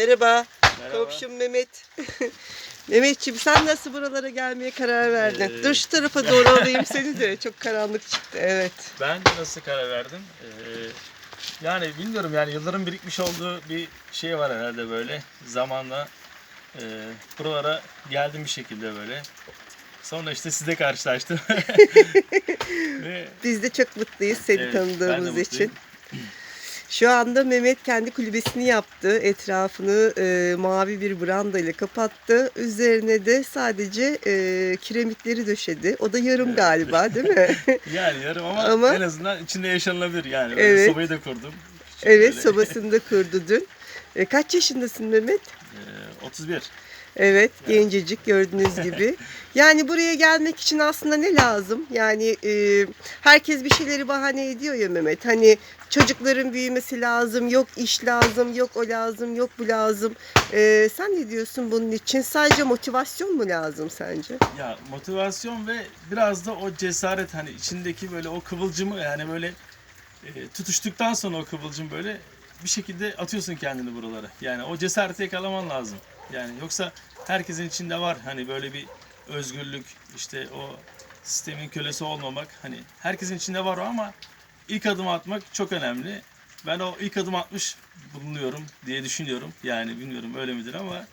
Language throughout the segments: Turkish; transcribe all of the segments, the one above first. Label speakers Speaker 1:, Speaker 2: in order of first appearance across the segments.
Speaker 1: Merhaba.
Speaker 2: Merhaba.
Speaker 1: Komşum Mehmet. Mehmetciğim sen nasıl buralara gelmeye karar verdin?
Speaker 2: Ee,
Speaker 1: Dur şu tarafa doğru alayım seni de. Çok karanlık çıktı. Evet.
Speaker 2: Ben nasıl karar verdim? Ee, yani bilmiyorum yani yılların birikmiş olduğu bir şey var herhalde böyle zamanla e, buralara geldim bir şekilde böyle. Sonra işte sizle karşılaştım. Ve
Speaker 1: Biz de çok mutluyuz seni
Speaker 2: evet,
Speaker 1: tanıdığımız için. Şu anda Mehmet kendi kulübesini yaptı. Etrafını e, mavi bir branda ile kapattı. Üzerine de sadece e, kiremitleri döşedi. O da yarım galiba değil mi?
Speaker 2: Yani yarım ama,
Speaker 1: Ama-
Speaker 2: en azından içinde yaşanılabilir yani.
Speaker 1: Evet.
Speaker 2: Sobayı da kurdum.
Speaker 1: Evet
Speaker 2: böyle.
Speaker 1: sobasını da kurdu dün. E, kaç yaşındasın Mehmet?
Speaker 2: Ee, 31.
Speaker 1: Evet, gencecik gördüğünüz gibi. Yani buraya gelmek için aslında ne lazım? Yani e, herkes bir şeyleri bahane ediyor ya Mehmet. Hani çocukların büyümesi lazım, yok iş lazım, yok o lazım, yok bu lazım. E, sen ne diyorsun bunun için? Sadece motivasyon mu lazım sence?
Speaker 2: Ya motivasyon ve biraz da o cesaret hani içindeki böyle o kıvılcımı yani böyle e, tutuştuktan sonra o kıvılcım böyle bir şekilde atıyorsun kendini buralara. Yani o cesareti yakalaman lazım. Yani yoksa herkesin içinde var hani böyle bir özgürlük işte o sistemin kölesi olmamak hani herkesin içinde var o ama ilk adım atmak çok önemli. Ben o ilk adım atmış bulunuyorum diye düşünüyorum. Yani bilmiyorum öyle midir ama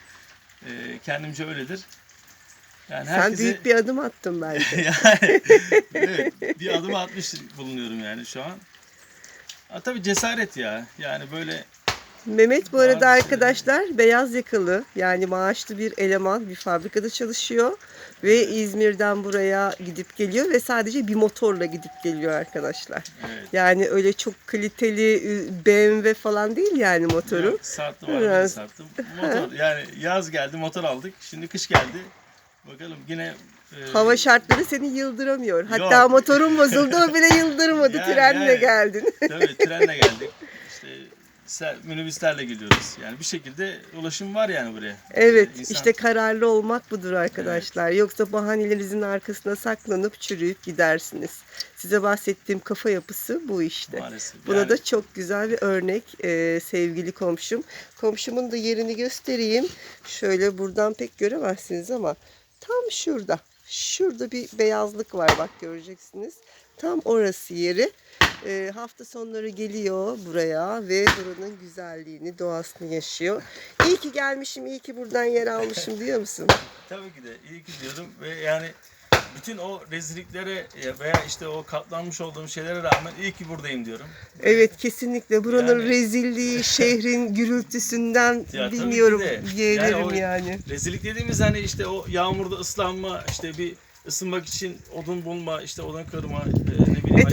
Speaker 2: e, kendimce öyledir. Yani
Speaker 1: Sen büyük bir adım attın bence.
Speaker 2: yani evet, bir adım atmış bulunuyorum yani şu an. Ha, tabii cesaret ya. Yani böyle
Speaker 1: Mehmet bu arada
Speaker 2: Bazı-
Speaker 1: arkadaşlar beyaz yakalı yani maaşlı bir eleman bir fabrikada çalışıyor ve İzmir'den buraya gidip geliyor ve sadece bir motorla gidip geliyor arkadaşlar.
Speaker 2: evet.
Speaker 1: Yani öyle çok kaliteli BMW falan değil yani motoru.
Speaker 2: Yok, sattım arabayı
Speaker 1: Biraz.
Speaker 2: sattım. Motor yani yaz geldi motor aldık. Şimdi kış geldi. Bakalım yine e,
Speaker 1: Hava şartları seni yıldıramıyor. Hatta
Speaker 2: Yok.
Speaker 1: motorun bozuldu o bile yıldırmadı.
Speaker 2: Yani,
Speaker 1: Trenle
Speaker 2: yani.
Speaker 1: geldin.
Speaker 2: Tabii trenle geldik. İşte minibüslerle gidiyoruz. Yani bir şekilde ulaşım var yani buraya.
Speaker 1: Evet
Speaker 2: İnsan-
Speaker 1: işte kararlı olmak budur arkadaşlar. Yoksa bahanelerinizin arkasına saklanıp çürüyüp gidersiniz. Size bahsettiğim kafa yapısı bu işte.
Speaker 2: maalesef.
Speaker 1: Buna
Speaker 2: Yani
Speaker 1: da çok güzel bir örnek e, sevgili komşum. Komşumun da yerini göstereyim. Şöyle buradan pek göremezsiniz ama tam şurada. Şurada bir beyazlık var bak göreceksiniz. Tam orası yeri. E, hafta sonları geliyor buraya ve buranın güzelliğini, doğasını yaşıyor. İyi ki gelmişim, iyi ki buradan yer almışım diyor musun?
Speaker 2: Tabii ki de iyi ki diyorum ve yani bütün o rezilliklere veya işte o katlanmış olduğum şeylere rağmen iyi ki buradayım diyorum.
Speaker 1: Evet kesinlikle buranın
Speaker 2: Yani-
Speaker 1: rezilliği, şehrin gürültüsünden
Speaker 2: Ya
Speaker 1: bilmiyorum diyebilirim
Speaker 2: Yani
Speaker 1: yani.
Speaker 2: Rezillik dediğimiz hani işte o yağmurda ıslanma, işte bir ısınmak için odun bulma, işte odun kırma, e, ne bileyim
Speaker 1: E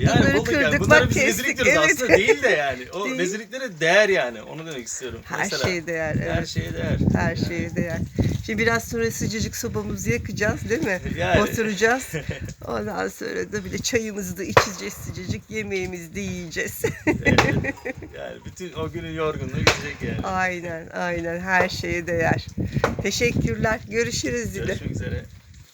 Speaker 1: tamam bulduk işte
Speaker 2: yani yani.
Speaker 1: kırdık
Speaker 2: Bunları
Speaker 1: bak
Speaker 2: biz
Speaker 1: kestik.
Speaker 2: rezillik diyoruz aslında değil de yani. O
Speaker 1: Değil.
Speaker 2: rezilliklere değer yani. Onu demek istiyorum.
Speaker 1: Her
Speaker 2: Mesela.
Speaker 1: şeye değer.
Speaker 2: Her
Speaker 1: Evet.
Speaker 2: şeye değer.
Speaker 1: Her şeye değer. Şimdi biraz sonra sıcacık sobamızı yakacağız değil mi?
Speaker 2: Yani.
Speaker 1: Oturacağız. Ondan sonra da bir de çayımızı da içeceğiz sıcacık. Yemeğimizi de yiyeceğiz.
Speaker 2: Evet. Yani bütün o günün yorgunluğu gidecek yani.
Speaker 1: aynen aynen her şeye değer. Teşekkürler. Görüşürüz yine.
Speaker 2: Görüşmek üzere.